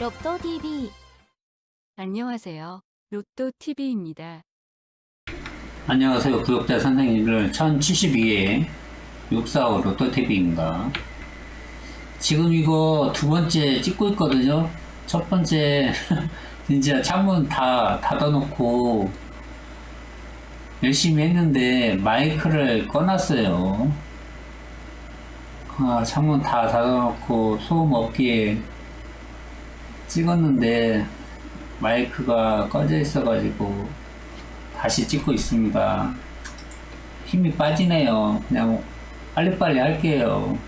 롭또 TV 안녕하세요. 로또 TV입니다. 안녕하세요. 구독자 선생님들 1072회 645 로또TV입니다. 지금 이거 두 번째 찍고 있거든요. 첫 번째, 진짜 창문 다 닫아놓고 열심히 했는데 마이크를 꺼놨어요. 아, 창문 다 닫아놓고 소음 없기에 찍었는데 마이크가 꺼져 있어가지고 다시 찍고 있습니다. 힘이 빠지네요. 그냥 빨리빨리 할게요.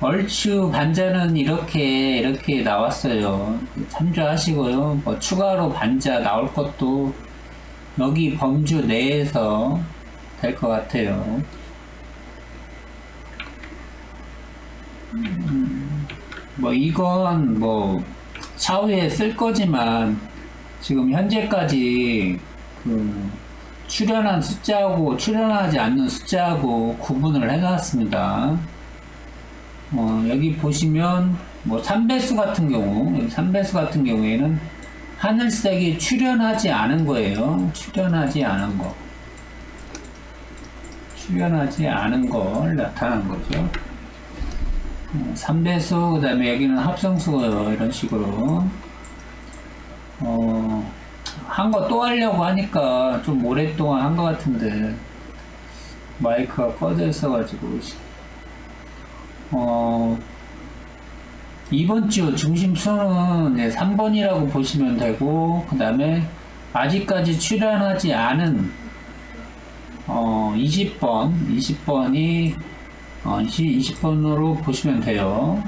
얼추 반자는 이렇게 이렇게 나왔어요. 참조하시고요. 뭐 추가로 반자 나올 것도 여기 범주 내에서 될 것 같아요. 음, 뭐 이건 뭐 차후에 쓸 거지만 지금 현재까지 그 출연한 숫자하고 출연하지 않는 숫자하고 구분을 해놨습니다. 어, 여기 보시면 뭐 3배수 같은 경우 여기 3배수 같은 경우에는 하늘색이 출연하지 않은 거예요. 출연하지 않은 거. 출연하지 않은 걸 나타난 거죠. 3배수, 그 다음에 여기는 합성수고요. 이런 식으로. 어, 한 거 또 하려고 하니까 좀 오랫동안 한거 같은데, 마이크가 꺼져 있어가지고, 어, 이번 주 중심수는 네, 3번이라고 보시면 되고, 그 다음에 아직까지 출연하지 않은, 어, 20번, 20번이 어, 20, 번으로 보시면 돼요.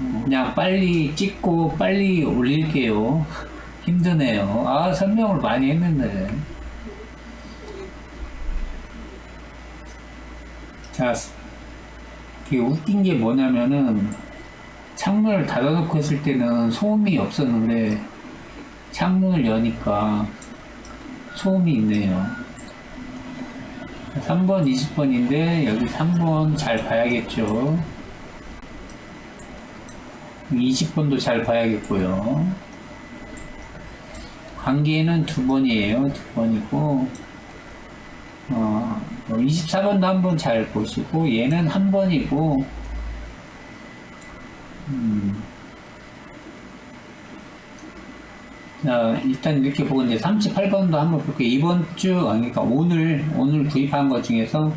어, 그냥 빨리 찍고 빨리 올릴게요. 힘드네요. 아, 설명을 많이 했는데. 자, 이게 웃긴 게 뭐냐면은, 창문을 닫아놓고 했을 때는 소음이 없었는데, 창문을 여니까 소음이 있네요. 3번, 20번인데 여기 3번 잘 봐야겠죠. 20번도 잘 봐야겠고요. 관계는 두 번이에요. 두 번이고, 어, 24번도 한 번 잘 보시고, 얘는 한 번이고, 음, 자, 일단 이렇게 보고 이제 38번도 한번 볼게요. 이번 주, 아, 그러니까 오늘, 오늘 구입한 것 중에서,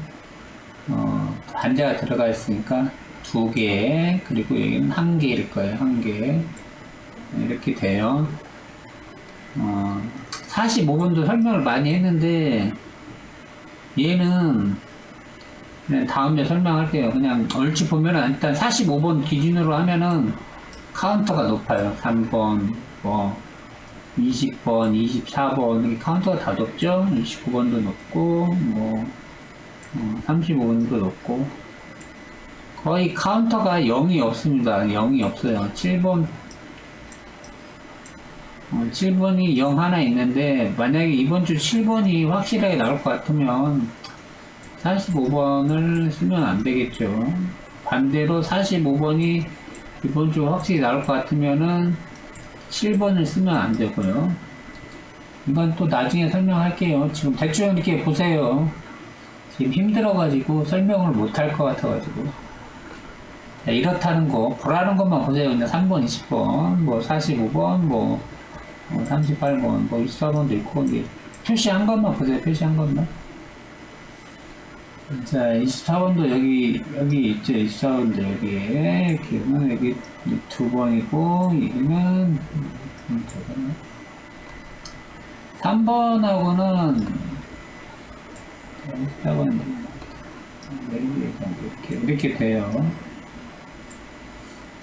어, 반자가 들어가 있으니까 두 개, 그리고 여기는 한 개일 거예요. 한 개. 이렇게 돼요. 어, 45번도 설명을 많이 했는데, 얘는, 다음에 설명할게요. 그냥 얼추 보면은 일단 45번 기준으로 하면은 카운터가 높아요. 3번, 뭐, 20번, 24번, 이게 카운터가 다 높죠? 29번도 높고, 뭐, 어, 35번도 높고, 거의 카운터가 0이 없습니다. 0이 없어요. 7번, 어, 7번이 0 하나 있는데, 만약에 이번 주 7번이 확실하게 나올 것 같으면, 45번을 쓰면 안 되겠죠. 반대로 45번이 이번 주 확실히 나올 것 같으면은, 7번을 쓰면 안 되고요. 이건 또 나중에 설명할게요. 지금 대충 이렇게 보세요. 지금 힘들어가지고 설명을 못 할 것 같아가지고. 자, 이렇다는 거, 보라는 것만 보세요. 그냥 3번, 20번, 뭐 45번, 뭐 38번, 뭐 24번도 있고, 이제 표시한 것만 보세요. 표시한 것만. 자, 24번도 여기, 여기 있죠. 24번도 여기에. 보면 여기 두 번이고, 여기는, 3번하고는, 4번, 이렇게, 이렇게 돼요.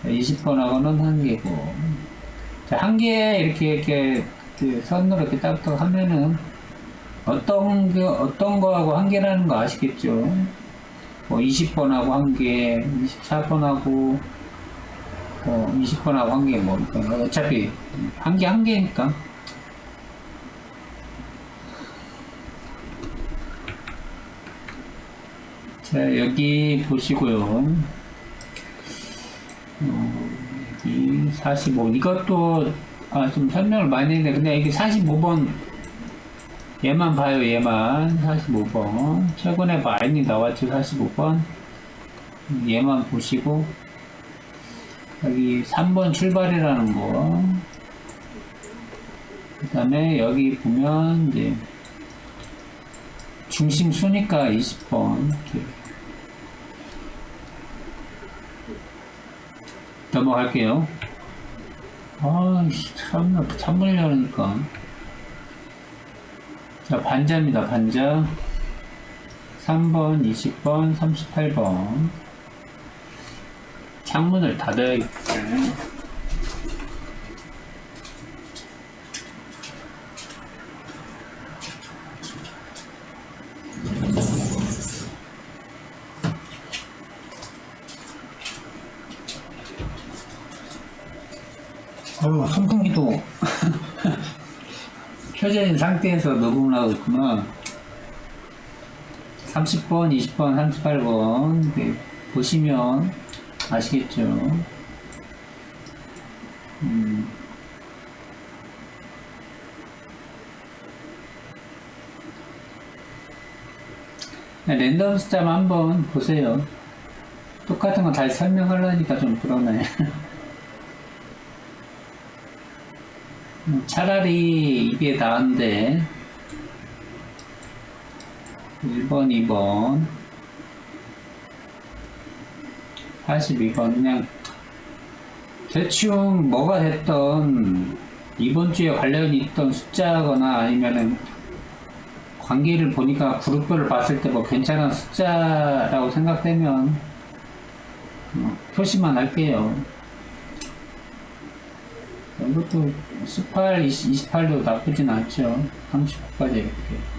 20번하고는 한 개고. 자, 한 개, 이렇게, 이렇게, 그 선으로 이렇게 딱딱 하면은, 어떤 그 어떤 거하고 한 개라는 거 아시겠죠? 뭐 20번하고 한 개, 24번하고 뭐 20번하고 한 개, 뭐 어차피 한개한 개니까. 자 여기 보시고요. 어, 여기 45. 이것도 아, 좀 설명을 많이 했는데 근데 이게 45번 얘만 봐요 얘만 45번 최근에 많이 나왔죠 45번 얘만 보시고 여기 3번 출발이라는 거. 그 다음에 여기 보면 이제 중심 수니까 20번. 이렇게. 넘어갈게요. 아이씨, 참나, 참으려니까. 자, 반자입니다, 반자. 3번, 20번, 38번. 창문을 닫아야겠네. 어우, 선풍기도 켜져 있는 상태에서 녹음을 하고 있구나. 30번, 20번, 38번. 이렇게 보시면 아시겠죠? 음. 네, 랜덤 숫자만 한번 보세요. 똑같은 거 다시 설명하려니까 좀 그러네. 음, 차라리 이게 나은데 1번, 2번 42번 그냥 대충 뭐가 됐던 이번 주에 관련이 있던 숫자거나 아니면은 관계를 보니까 그룹별을 봤을 때 뭐 괜찮은 숫자라고 생각되면 어, 표시만 할게요. 이것도 18, 20, 28도 나쁘진 않죠. 39까지 이렇게.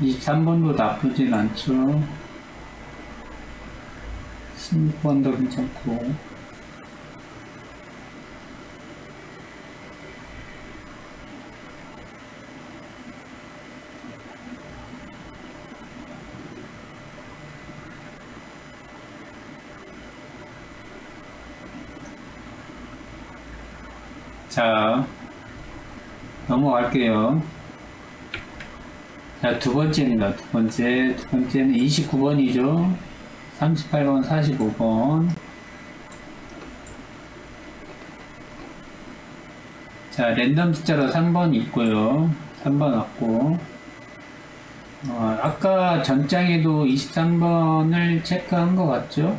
(23번도) 나쁘진 않죠 16번도 괜찮고 자 넘어갈게요 자, 두 번째입니다. 두 번째. 두 번째는 29번이죠. 38번, 45번. 자, 랜덤 숫자로 3번 있고요. 3번 왔고. 어, 아까 전장에도 23번을 체크한 것 같죠?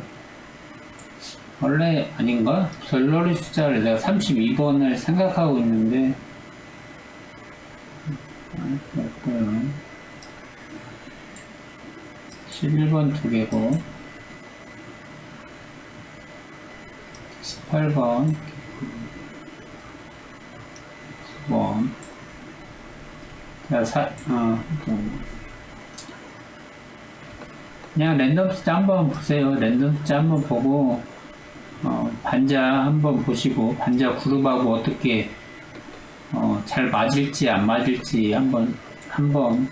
원래 아닌가? 별로리 숫자를 내가 32번을 생각하고 있는데, 아, 그렇고요. 11번 두 개고 18번 9번 자, 사, 어, 좀. 그냥 랜덤 숫자 한번 보세요. 랜덤 숫자 한번 보고 어, 반자 한번 보시고 반자 그룹하고 어떻게 어, 잘 맞을지 안 맞을지 한번 한번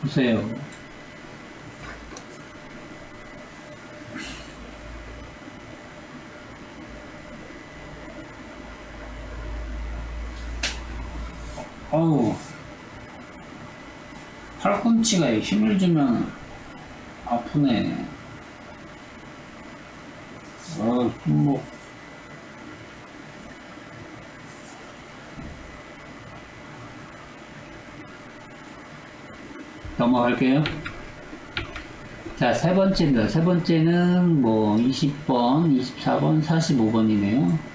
보세요. 어우, 팔꿈치가 힘을 주면 아프네. 어, 손목. 넘어갈게요. 자, 세 번째입니다. 세 번째는 뭐 20번, 24번, 45번이네요.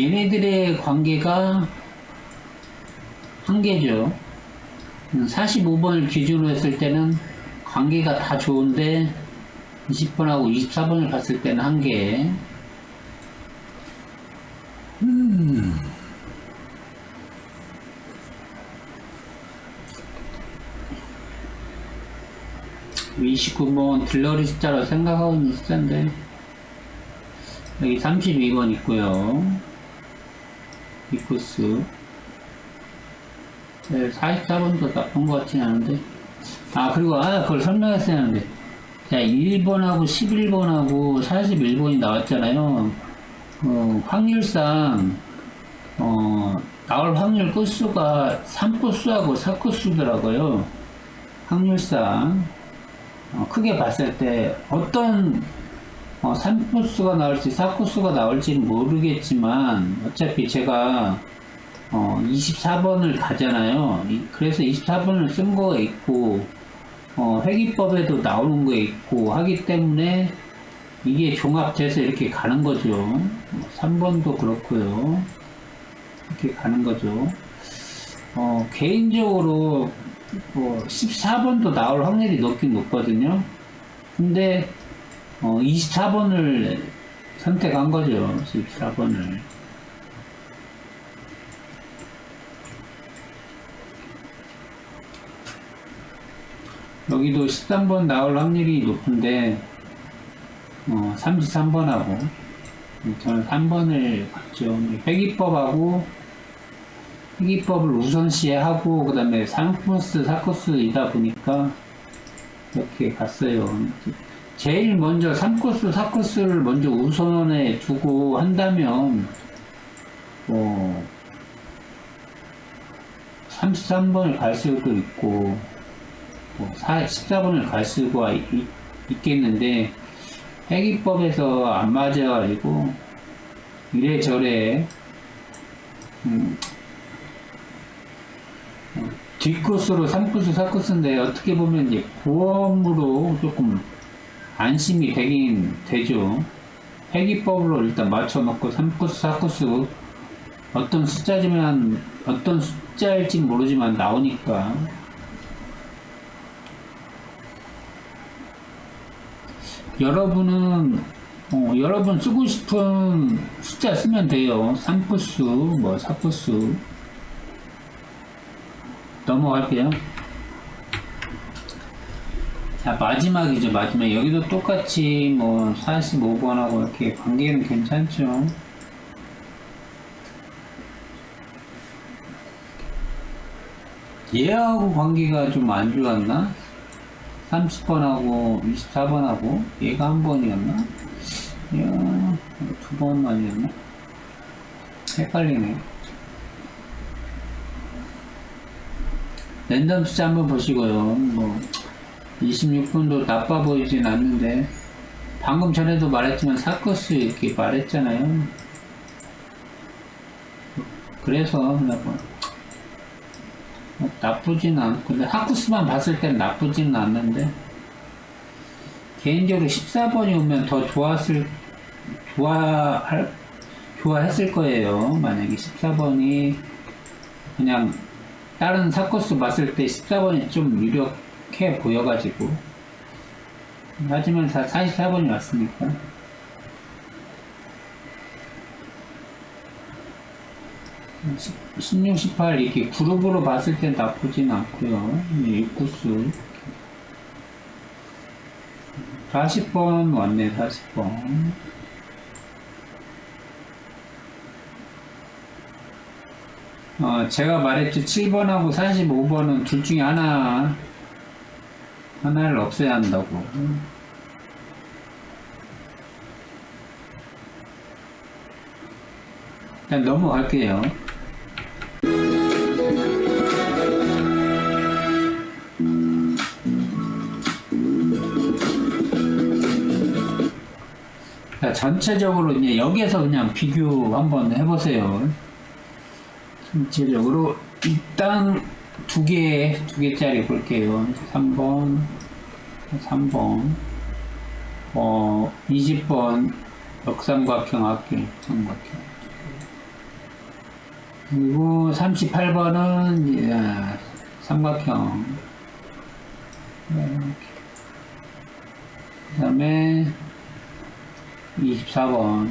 얘네들의 관계가 한 개죠. 45번을 기준으로 했을 때는 관계가 다 좋은데 20번하고 24번을 봤을 때는 한 개. 음. 29번 딜러리 숫자로 생각하고 있는 숫자인데 여기 32번 있고요. 이코스 네, 44번도 나쁜 것 같진 않은데 아, 그리고, 아, 그걸 설명했어야 하는데. 자, 1번하고 11번하고 41번이 나왔잖아요. 어, 확률상, 어, 나올 확률 끝수가 3끝수하고 4끝수더라고요. 확률상. 어, 크게 봤을 때 어떤 어, 3코스가 나올지 4코스가 나올지는 모르겠지만 어차피 제가 어, 24번을 가잖아요. 이- 그래서 24번을 쓴거 있고 어, 회기법에도 나오는 거 있고 하기 때문에 이게 종합돼서 이렇게 가는 거죠. 3번도 그렇고요. 이렇게 가는 거죠. 어, 개인적으로 뭐 14번도 나올 확률이 높긴 높거든요. 근데 어, 24번을 선택한 거죠. 14번을. 여기도 13번 나올 확률이 높은데 어, 33번하고 저는 3번을 갔죠. 회기법하고 회기법을 우선시하고 그 다음에 3코스, 4코스이다 보니까 이렇게 갔어요. 제일 먼저 3코스, 4코스를 먼저 우선에 두고 한다면 뭐 33번을 갈 수도 있고 뭐 14번을 갈 수가 있, 있겠는데 회기법에서 안 맞아가지고 이래저래 음, 뒷코스로 3코스, 4코스인데 어떻게 보면 이제 보험으로 조금 안심이 되긴 되죠. 회기법으로 일단 맞춰놓고 3코스, 4코스 어떤 숫자지만 어떤 숫자일지 모르지만 나오니까 여러분은 어, 여러분 쓰고 싶은 숫자 쓰면 돼요. 3코스, 뭐 4코스 넘어갈게요. 자, 마지막이죠, 마지막. 여기도 똑같이 뭐 45번하고 이렇게 관계는 괜찮죠. 얘하고 관계가 좀 안 좋았나? 30번하고 24번하고 얘가 한 번이었나? 야, 두 번만이었나? 헷갈리네. 랜덤 숫자 한번 보시고요. 뭐 26분도 나빠 보이진 않는데 방금 전에도 말했지만 사커스 이렇게 말했잖아요. 그래서 그냥 뭐, 뭐 나쁘진 않고 근데 하쿠스만 봤을 땐 나쁘지는 않는데 개인적으로 14번이 오면 더 좋았을 좋아할 좋아했을 거예요. 만약에 14번이 그냥 다른 사코스 봤을 때 14번이 좀 유력 해 보여가지고. 하지만 다 44번이 왔으니까. 16, 18 이렇게 그룹으로 봤을 땐 나쁘진 않고요. 6구수. 40번 왔네 40번. 어, 제가 말했죠. 7번하고 45번은 둘 중에 하나, 하나를 없애야 한다고. 일단 넘어갈게요. 자, 전체적으로 이제 여기에서 그냥 비교 한번 해보세요. 전체적으로 일단 두 개, 두 개짜리 볼게요. 3번, 3번, 어, 20번 역삼각형 합계, 삼각형. 그리고 38번은 삼각형. 그 다음에 24번.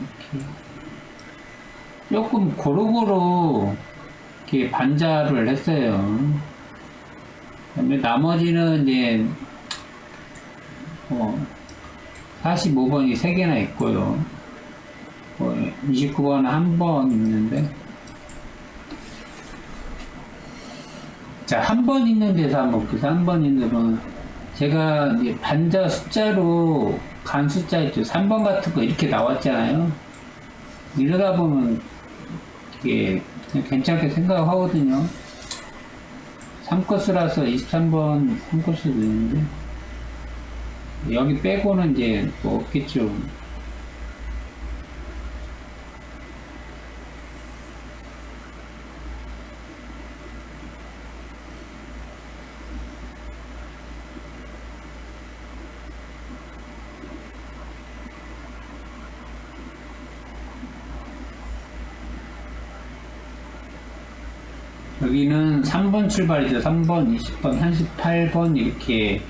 조금 고루고루 이렇게 반자를 했어요. 나머지는 이제 어 45번이 3개나 있고요. 뭐 29번은 한번 있는데 자, 한 번 있는 데서 한번 볼게요. 한 번 있는 데는 제가 반자 숫자로 간 숫자 있죠. 3번 같은 거 이렇게 나왔잖아요. 이러다 보면 이게 괜찮게 생각하거든요. 3코스라서 23번 3코스도 있는데 여기 빼고는 이제 뭐 없겠죠. 여기는 3번 출발이죠. 3번, 20번, 38번 이렇게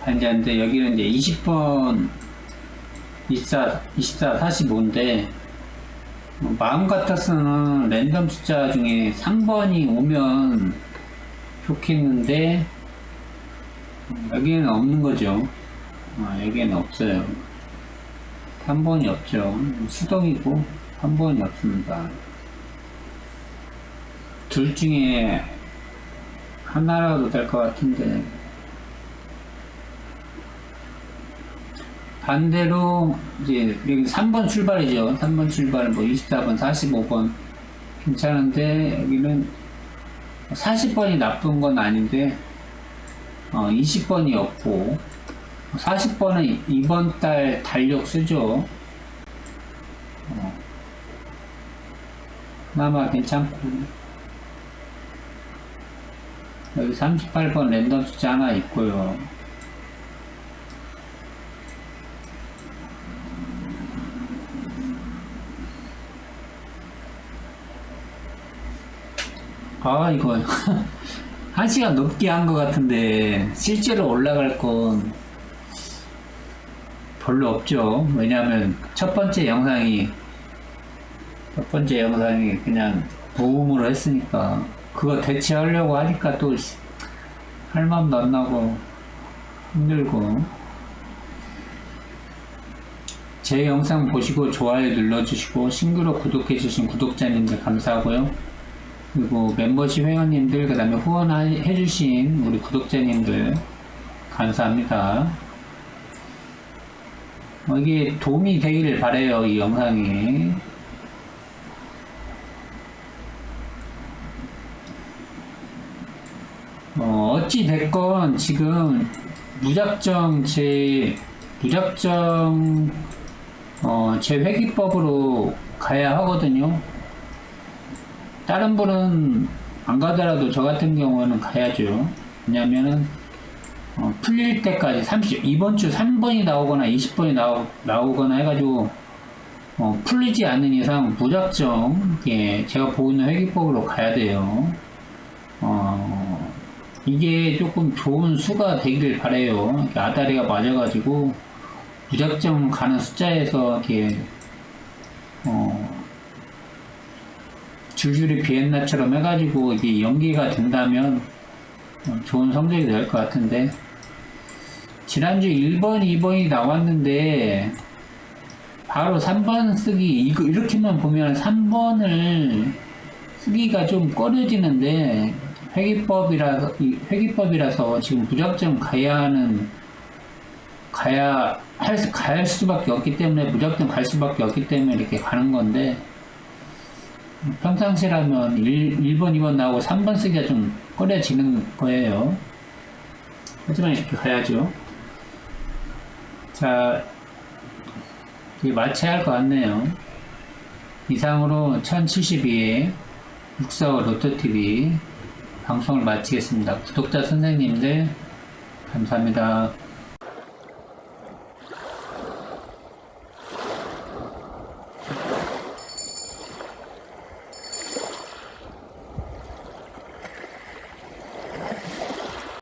반지하는데 여기는 이제 20번, 24, 24, 45인데 마음 같아서는 랜덤 숫자 중에 3번이 오면 좋겠는데 음, 여기에는 없는 거죠. 아, 여기에는 없어요. 3번이 없죠. 수동이고 3번이 없습니다. 둘 중에 하나라도 될 것 같은데. 반대로 이제 여기 3번 출발이죠. 3번 출발 뭐 24번 45번. 괜찮은데 여기는 40번이 나쁜 건 아닌데 어, 20번이 없고 40번은 이번 달 달력 쓰죠. 어, 그나마 괜찮고 여기 38번 랜덤 숫자 하나 있고요. 아, 이거, 한 시간 넘게 한 것 같은데, 실제로 올라갈 건 별로 없죠. 왜냐하면 첫 번째 영상이, 첫 번째 영상이 그냥 모음으로 했으니까. 그거 대체하려고 하니까 또할 마음도 안 나고 힘들고. 제 영상 보시고 좋아요 눌러주시고 싱그러 구독해주신 구독자님들 감사하고요. 그리고 멤버십 회원님들 그 다음에 후원해주신 우리 구독자님들 감사합니다. 어, 이게 도움이 되기를 바래요 이 영상이 어, 어찌 됐건 지금 무작정 제 무작정 어, 제 회기법으로 가야 하거든요. 다른 분은 안 가더라도 저 같은 경우는 가야죠. 왜냐면은 어, 풀릴 때까지 30 이번 주 3번이 나오거나 20번이 나오, 나오거나 해가지고 어, 풀리지 않는 이상 무작정 예, 제가 보고 있는 회기법으로 가야 돼요. 어, 이게 조금 좋은 수가 되길 바래요. 이렇게 아다리가 맞아가지고 무작정 가는 숫자에서 이렇게 어, 줄줄이 비엔나처럼 해가지고 이게 연기가 된다면 어, 좋은 성적이 될 것 같은데 지난주 1번, 2번이 나왔는데 바로 3번 쓰기 이거 이렇게만 보면 3번을 쓰기가 좀 꺼려지는데 회기법이라서 이 회기법이라서 지금 무작정 가야 하는 가야 할, 수- 갈 수밖에 없기 때문에 무작정 갈 수밖에 없기 때문에 이렇게 가는 건데 평상시라면 1, 1번, 2번 나오고 3번 쓰기가 좀 꺼려지는 거예요. 하지만 이렇게 가야죠. 자, 이제 마쳐야 할 것 같네요. 이상으로 1072회 645 로또TV 방송을 마치겠습니다. 구독자 선생님들, 감사합니다.